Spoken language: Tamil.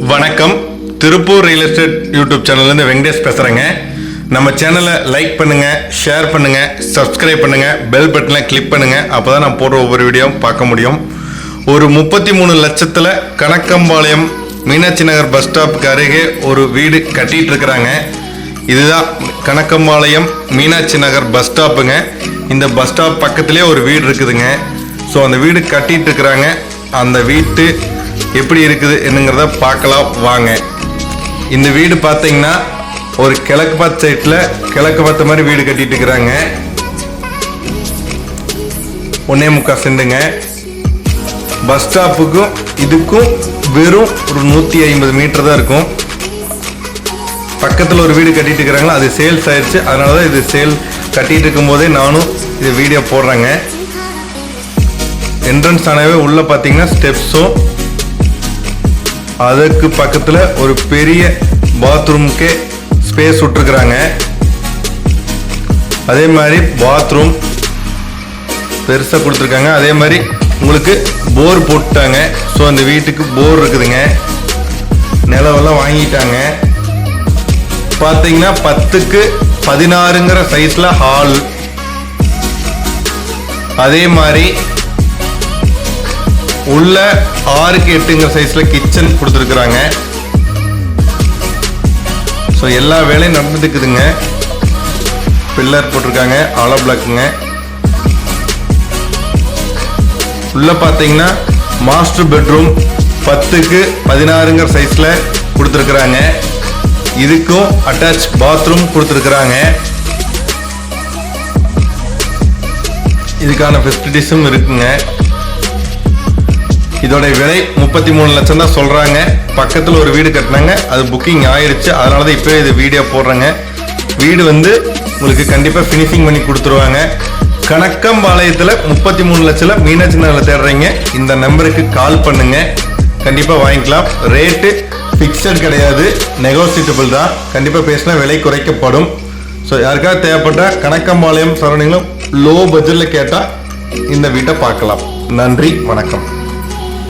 வணக்கம். திருப்பூர் ரியல் எஸ்டேட் யூடியூப் சேனல்லேருந்து வெங்கடேஷ் பேசுகிறேங்க நம்ம சேனலை லைக் பண்ணுங்கள் ஷேர் பண்ணுங்கள் சப்ஸ்கிரைப் பண்ணுங்கள் பெல் பட்டனை கிளிக் பண்ணுங்க. அப்போ தான் நான் போடுற ஒவ்வொரு வீடியோவும் பார்க்க முடியும். ஒரு முப்பத்தி மூணு லட்சத்தில் கணக்கம்பாளையம் மீனாட்சி நகர் பஸ் ஸ்டாப்புக்கு அருகே ஒரு வீடு கட்டிட்டு இருக்கிறாங்க. இதுதான் கணக்கம்பாளையம் மீனாட்சி நகர் பஸ் ஸ்டாப்புங்க இந்த பஸ் ஸ்டாப் பக்கத்துலேயே ஒரு வீடு இருக்குதுங்க. ஸோ அந்த வீடு கட்டிட்டு இருக்கிறாங்க. அந்த வீட்டு எப்படி இருக்குது என்னங்கிறத பார்க்கலாம் வாங்க. இந்த வீடு பார்த்தீங்கன்னா ஒரு கிழக்கு பார்த்த சைட்டில் கிழக்கு பார்த்த மாதிரி வீடு கட்டிட்டு இருக்கிறாங்க. ஒன்னே முக்கால் செண்டுங்க பஸ் ஸ்டாப்புக்கும் இதுக்கும் வெறும் ஒரு நூற்றி ஐம்பது மீட்டர் தான் இருக்கும். பக்கத்தில் ஒரு வீடு கட்டிட்டு இருக்கிறாங்களா அது சேல்ஸ் ஆயிடுச்சு அதனால தான் இது சேல் கட்டிட்டு இருக்கும்போதே நானும் இது வீடியோ போடுறேங்க. என்ட்ரன்ஸ் ஆனவே உள்ள பார்த்தீங்கன்னா ஸ்டெப்ஸும் அதுக்கு பக்கத்தில் ஒரு பெரிய பாத்ரூமுக்கே ஸ்பேஸ் விட்டுருக்குறாங்க. அதே மாதிரி பாத்ரூம் பெருசாக கொடுத்துருக்காங்க. அதே மாதிரி உங்களுக்கு போர் போட்டுட்டாங்க. ஸோ அந்த வீட்டுக்கு போர் இருக்குதுங்க. நிலவெல்லாம் வாங்கிட்டாங்க. பார்த்தீங்கன்னா பத்துக்கு பதினாறுங்கிற சைஸில் ஹால் அதே மாதிரி உள்ள ஆறுக்கு எட்டுங்கிற சைஸில் கிச்சன் கொடுத்துருக்குறாங்க. ஸோ எல்லா வேலையும் நடந்துட்டு பில்லர் போட்டிருக்காங்க ஆலோ பிளாக்குங்க உள்ள பார்த்தீங்கன்னா மாஸ்டர் பெட்ரூம் பத்துக்கு பதினாறுங்கிற சைஸில் கொடுத்துருக்குறாங்க. இதுக்கும் அட்டாச் பாத்ரூம் கொடுத்துருக்குறாங்க. இதுக்கான ஃபெசிலிட்டிஸும் இருக்குங்க. இதோட விலை முப்பத்தி மூணு லட்சம் தான் சொல்கிறாங்க பக்கத்தில் ஒரு வீடு கட்டினாங்க. அது புக்கிங் ஆயிடுச்சு அதனால தான் இப்போ இது வீடியோ போடுறேங்க. வீடு வந்து உங்களுக்கு கண்டிப்பாக ஃபினிஷிங் பண்ணி கொடுத்துருவாங்க. கணக்கம்பாளையத்தில் முப்பத்தி மூணு லட்சத்தில் மீனாட்சி நகரில் தேடுறீங்க. இந்த நம்பருக்கு கால் பண்ணுங்க. கண்டிப்பாக வாங்கிக்கலாம். ரேட்டு ஃபிக்ஸட் கிடையாது. நெகோசியபிள் தான். கண்டிப்பாக பேசினா விலை குறைக்கப்படும். ஸோ யாருக்காவது தேவைப்பட்டால் கணக்கம்பாளையம் சரௌண்டிங்கில் லோ பட்ஜெட்டில் கேட்டால் இந்த வீட்டை பார்க்கலாம். நன்றி. வணக்கம்.